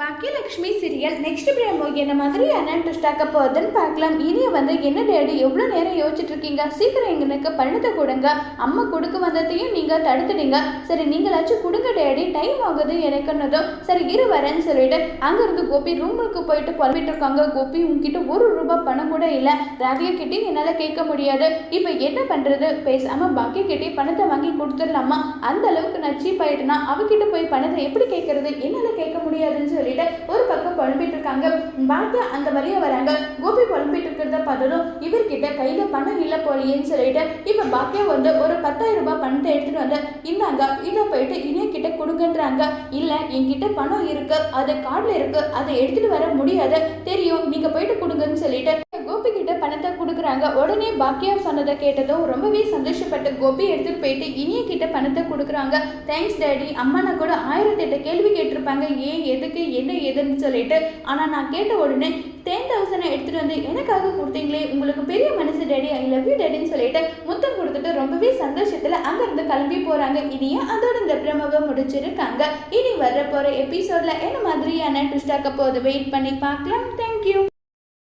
Baakiyalakshmi serial next பிரேமோ என்ன மாதிரியான twist ஆக்க போகுதுன்னு பார்க்கலாம். இனிய வந்து என்ன டேடி எவ்வளோ நேரம் யோசிச்சுட்டு இருக்கீங்க? சீக்கிரம் எங்களுக்கு பணத்தை கொடுங்க. அம்மா கொடுக்க வந்ததையும் நீங்கள் தடுத்துட்டீங்க. சரி நீங்களாச்சும் கொடுங்க டேடி டைம் ஆகுது எனக்குன்னதும். சரி இரு வரேன்னு சொல்லிட்டு அங்கேருந்து கோபி ரூமுக்கு போயிட்டு புலம்பிட்டு இருக்காங்க. கோபி உங்ககிட்ட ஒரு ரூபாய் பணம் கூட இல்லை. ராதியா கிட்டே என்னால் கேட்க முடியாது. இப்போ என்ன பண்ணுறது பேசாமல் பாக்கிய கிட்டே பணத்தை வாங்கி கொடுத்துடலாமா? அந்த அளவுக்கு நான் சீப் ஆயிட்டேன்னா அவகிட்ட போய் பணத்தை எப்படி கேட்கறது? என்னால் கேட்க முடியாதுன்னு சொல்லி சொல்லிட்டு ஒரு பக்கம் புலம்பிட்டு இருக்காங்க பாக்கியா அந்த வழியா வராங்க. கோபி புலம்பிட்டு இருக்கிறத பார்த்ததும் இவர்கிட்ட கையில பணம் இல்லை போலியேன்னு சொல்லிட்டு இப்ப பாக்கியா வந்து ஒரு பத்தாயிரம் ரூபாய் பணத்தை எடுத்துட்டு வந்து இந்தாங்க இதை போயிட்டு இனிய கிட்ட கொடுங்கன்றாங்க. இல்ல என்கிட்ட பணம் இருக்கு அது கார்டுல இருக்கு அதை எடுத்துட்டு வர முடியாது. தெரியும் நீங்க போயிட்டு கொடுங்கன்னு சொல்லிட்டு கொடுக்குறாங்க உடனே பாக்கியா சொன்னதை கேட்டதும் ரொம்பவே சந்தோஷப்பட்டு கோபி எடுத்துட்டு போயிட்டு இனிய கிட்ட பணத்தை கொடுக்குறாங்க. தேங்க்ஸ் டேடி அம்மானா கூட ஆயிரத்தி எட்டு கேள்வி கேட்டிருப்பாங்க. ஏன் எதுக்கு என்ன எதுன்னு சொல்லிட்டு. ஆனால் நான் கேட்ட உடனே டென் தௌசண்ட் எடுத்துட்டு வந்து எனக்காக கொடுத்தீங்களே. உங்களுக்கு பெரிய மனசு டேடி ஐ லவ் யூ டேடின்னு சொல்லிட்டு முத்தம் கொடுத்துட்டு ரொம்பவே சந்தோஷத்தில் அங்கேருந்து கிளம்பி போகிறாங்க இனியும் அதோட இந்த பிரமுகம் முடிச்சிருக்காங்க. இனி வர போகிற எபிசோடில் என்ன மாதிரியான ட்விஸ்டாக்க போகுது? வெயிட் பண்ணி பார்க்கலாம். தேங்க்யூ